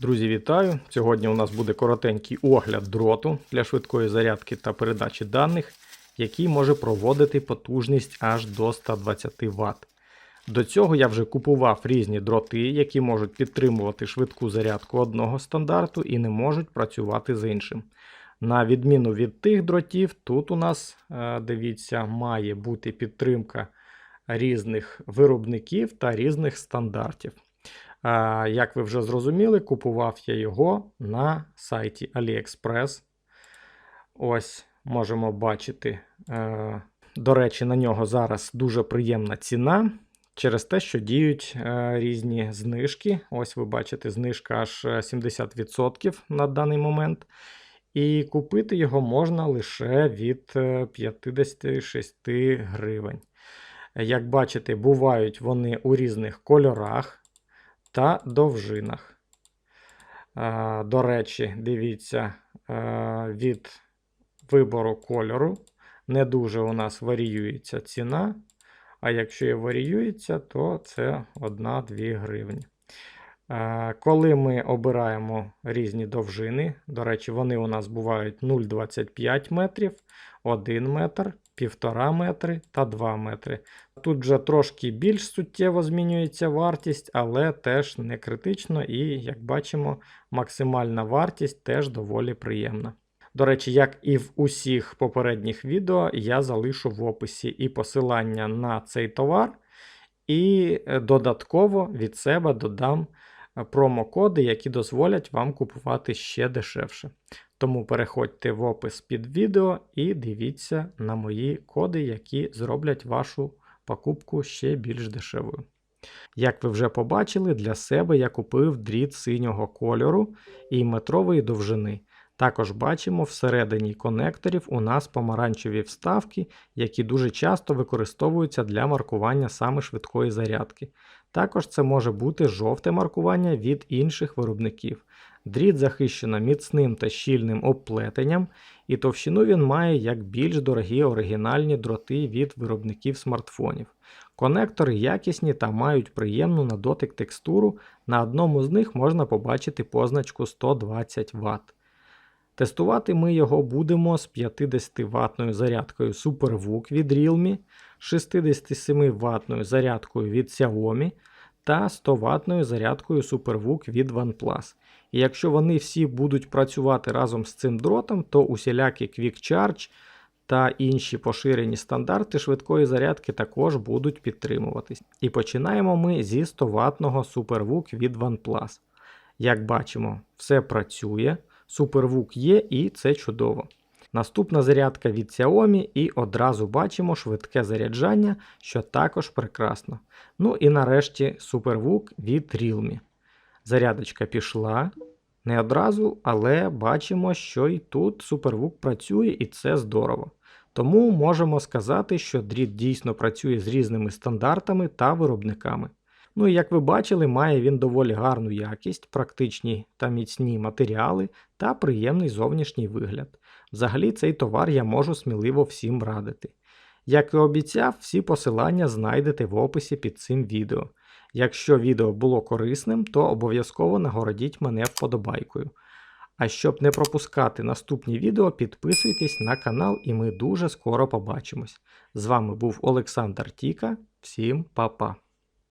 Друзі, вітаю! Сьогодні у нас буде коротенький огляд дроту для швидкої зарядки та передачі даних, який може проводити потужність аж до 120 Вт. До цього я вже купував різні дроти, які можуть підтримувати швидку зарядку одного стандарту і не можуть працювати з іншим. На відміну від тих дротів, тут у нас, е, дивіться, має бути підтримка різних виробників та різних стандартів. Як ви вже зрозуміли, купував я його на сайті AliExpress. Ось можемо бачити. е, До речі, на нього зараз дуже приємна ціна через те, що діють е, різні знижки. Ось ви бачите, знижка аж е, 70% на даний момент. І купити його можна лише від е, 56 гривень. Як бачите, бувають вони у різних кольорах та довжинах. Е, До речі, дивіться, е, від вибору кольору не дуже у нас варіюється ціна. А якщо і варіюється, то це 1-2 гривні. Е, Коли ми обираємо різні довжини, до речі, вони у нас бувають 0,25 метрів, 1 метр, 1,5 метри та 2 метри. Тут вже трошки більш суттєво змінюється вартість, але теж не критично, і, як бачимо, максимальна вартість теж доволі приємна. До речі, як і в усіх попередніх відео, я залишу в описі і посилання на цей товар, і е, додатково від себе додам промокоди, які дозволять вам купувати ще дешевше. Тому переходьте в опис під відео і дивіться на мої коди, які зроблять вашу покупку ще більш дешевою. Як ви вже побачили, для себе я купив дріт синього кольору і метрової довжини. Також бачимо всередині конекторів у нас помаранчеві вставки, які дуже часто використовуються для маркування саме швидкої зарядки. Також це може бути жовте маркування від інших виробників. Дріт захищено міцним та щільним обплетенням, і товщину він має як більш дорогі оригінальні дроти від виробників смартфонів. Конектори якісні та мають приємну на дотик текстуру. На одному з них можна побачити позначку 120 Вт. Тестувати ми його будемо з 50 ватною зарядкою SuperVOOC від Realme, 67 ватною зарядкою від Xiaomi та 100 ватною зарядкою SuperVOOC від OnePlus. І якщо вони всі будуть працювати разом з цим дротом, то усілякі Quick Charge та інші поширені стандарти швидкої зарядки також будуть підтримуватись. І починаємо ми зі 100 ватного SuperVOOC від OnePlus. Як бачимо, все працює. SuperVOOC є і це чудово. Наступна зарядка від Xiaomi і одразу бачимо швидке заряджання, що також прекрасно. Ну і нарешті SuperVOOC від Realme. Зарядочка пішла. Не одразу, але бачимо, що і тут SuperVOOC працює, і це здорово. Тому можемо сказати, що дріт дійсно працює з різними стандартами та виробниками. Ну і як ви бачили, має він доволі гарну якість, практичні та міцні матеріали та приємний зовнішній вигляд. Взагалі цей товар я можу сміливо всім радити. Як і обіцяв, всі посилання знайдете в описі під цим відео. Якщо відео було корисним, то обов'язково нагородіть мене вподобайкою. А щоб не пропускати наступні відео, підписуйтесь на канал і ми дуже скоро побачимось. З вами був Олександр Тіка. Всім па-па!